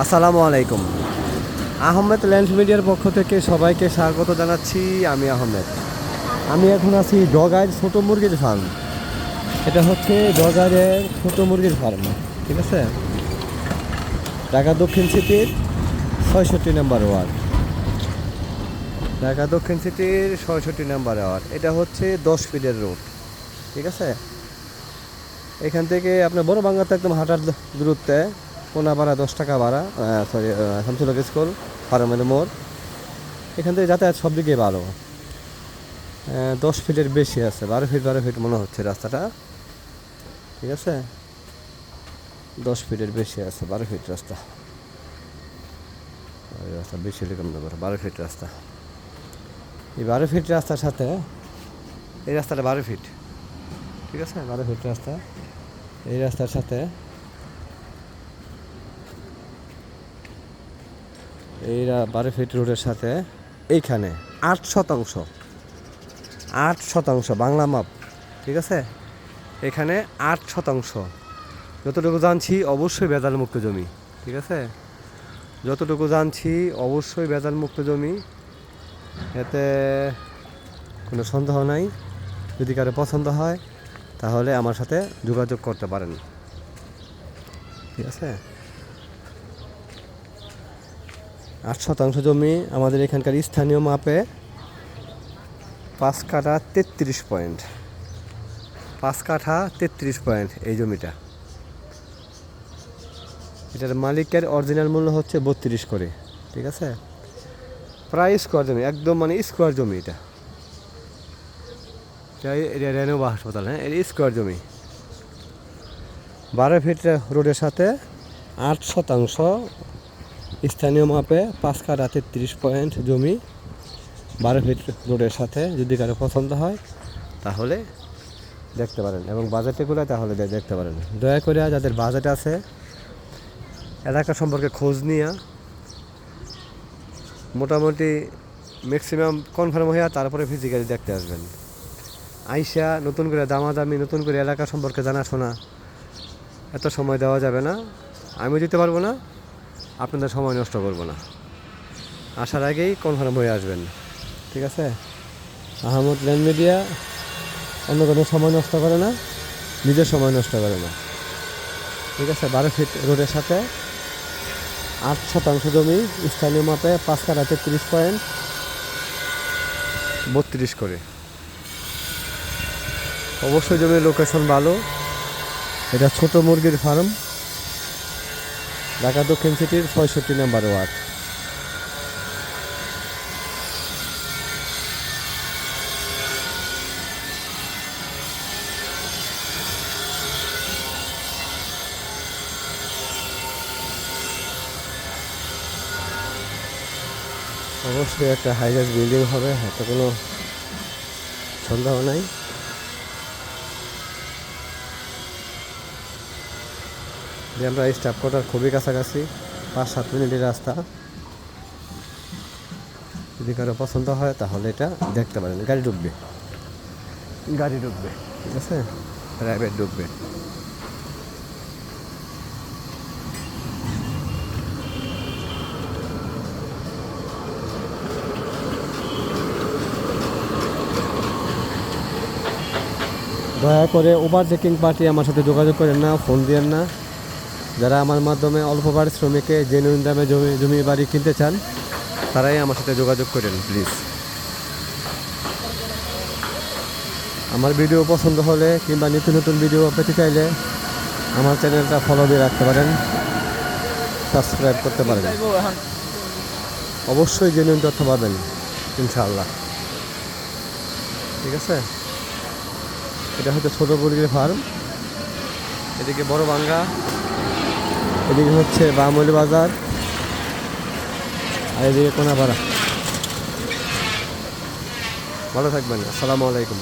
আসসালামু আলাইকুম। আহমেদ ল্যান্ড মিডিয়ার পক্ষ থেকে সবাইকে স্বাগত জানাচ্ছি, আমি আহমেদ। আমি এখন আছি ডগার ছোটো মুরগির ফার্ম এটা হচ্ছে ডগারের ছোটো মুরগির ফার্ম ঠিক আছে? ঢাকা দক্ষিণ সিটির ছয়ষট্টি নাম্বার ওয়ার্ড। ঢাকা দক্ষিণ সিটির ছয়ষট্টি নাম্বার ওয়ার্ড। এটা হচ্ছে দশ ফিটের রোড ঠিক আছে? এখান থেকে আপনার বড় বাংলাতে একদম হাঁটার দূরত্বে কোনা ভাড়া দশ টাকা ভাড়া সরি শামসুলক স্কুল ফার্মের মোড়। এখান থেকে যাতায়াত সব দিকে ভালো। দশ ফিটের বেশি আছে, বারো ফিট বারো ফিট মনে হচ্ছে রাস্তাটা। ঠিক আছে? দশ ফিটের বেশি আছে, বারো ফিট রাস্তা। রাস্তা, বেশি রকম ব্যাপার বারো ফিট রাস্তা। এই বারো ফিট রাস্তার সাথে, এই রাস্তাটা বারো ফিট। ঠিক আছে? বারো ফিট রাস্তা। এই রাস্তার সাথে এই রা- বারো ফিট রোডের সাথে এইখানে আট শতাংশ আট শতাংশ, বাংলা মাপ, ঠিক আছে? এখানে আট শতাংশ। যতটুকু জানছি, অবশ্যই বেদাল মুক্ত জমি, ঠিক আছে? যতটুকু জানছি, অবশ্যই বেদাল মুক্ত জমি। এতে কোনো সন্দেহ নাই। যদি কারও পছন্দ হয়, তাহলে আমার সাথে যোগাযোগ করতে পারেন। ঠিক আছে? আট শতাংশ জমি আমাদের এখানকার স্থানীয় মাপে পাঁচ কাঠা তেত্রিশ পয়েন্ট। পাঁচ কাঠা তেত্রিশ পয়েন্ট এই জমিটা। এটার মালিকের অরিজিনাল মূল্য হচ্ছে বত্রিশ করে, ঠিক আছে? প্রায় স্কোয়ার জমি, একদম মানে স্কোয়ার জমি এটা। রেনোভা হাসপাতাল হ্যাঁ? এটা স্কোয়ার জমি। বারো ফিট রোডের সাথে আট শতাংশ স্থানীয় মাপে পাঁচ কাঠা তেত্রিশ পয়েন্ট জমি বারো ফিট রোডের সাথে যদি কারও পছন্দ হয়, তাহলে দেখতে পারেন। এবং বাজেটে করে তাহলে দেখতে পারেন। দয়া করে যাদের বাজেট আছে, এলাকা সম্পর্কে খোঁজ নিয়ে মোটামুটি ম্যাক্সিমাম কনফার্ম হইয়া তারপরে ফিজিক্যালি দেখতে আসবেন। আইসা নতুন করে দামাদামি, নতুন করে এলাকা সম্পর্কে জানাশোনা, এত সময় দেওয়া যাবে না। আমিও দিতে পারব না। আপনাদের সময় নষ্ট করব না। আসার আগেই কনফার্ম হয়ে আসবেন। ঠিক আছে? আহমদ ল্যান্ড মিডিয়া অন্য কোনো সময় নষ্ট করে না, নিজের সময় নষ্ট করে না। ঠিক আছে? বারো ফিট রোডের সাথে আট শতাংশ জমি স্থানীয় মাপে পাঁচ কাটা তেত্রিশ পয়েন্ট বত্রিশ করে। অবশ্যই জমির লোকেশন ভালো। এটা ছোট মুরগির ফার্ম। ঢাকা দক্ষিণ সিটির ছয়ষট্টি নাম্বার ওয়ার্ড। অবশ্যই একটা হাইরাইজ বিল্ডিং হবে, এতে কোনো সন্দেহ নাই। যে আমরা এই স্টাফ কোয়ার্টার খুবই কাছাকাছি পাঁচ সাত মিনিটের রাস্তা। যদি কারও পছন্দ হয় তাহলে এটা দেখতে পারেন। গাড়ি ঢুকবে। গাড়ি ঢুকবে। ঠিক আছে? প্রাইভেট ঢুকবে। দয়া করে ওভার চেকিং পার্টি আমার সাথে যোগাযোগ করেন না ফোন দিয়েন না। যারা আমার মাধ্যমে অল্প পারিশ্রমিকে জেনুইন দামে জমি জমি বাড়ি কিনতে চান তারাই আমার সাথে যোগাযোগ করেন প্লিজ আমার ভিডিও পছন্দ হলে কিংবা নিত্য নতুন ভিডিও পেতে চাইলে আমার চ্যানেলটা ফলো দিয়ে রাখতে পারেন সাবস্ক্রাইব করতে পারেন। অবশ্যই জেনুইন তথ্য পাবেন ইনশাআল্লাহ। ঠিক আছে? এটা হচ্ছে ছোটো মুরগির ফার্ম এদিকে বড় বাঙ্গা। এদিকে হচ্ছে বামলি বাজার আর এদিকে কোনাপাড়া। ভালো থাকবেন আসসালামু আলাইকুম।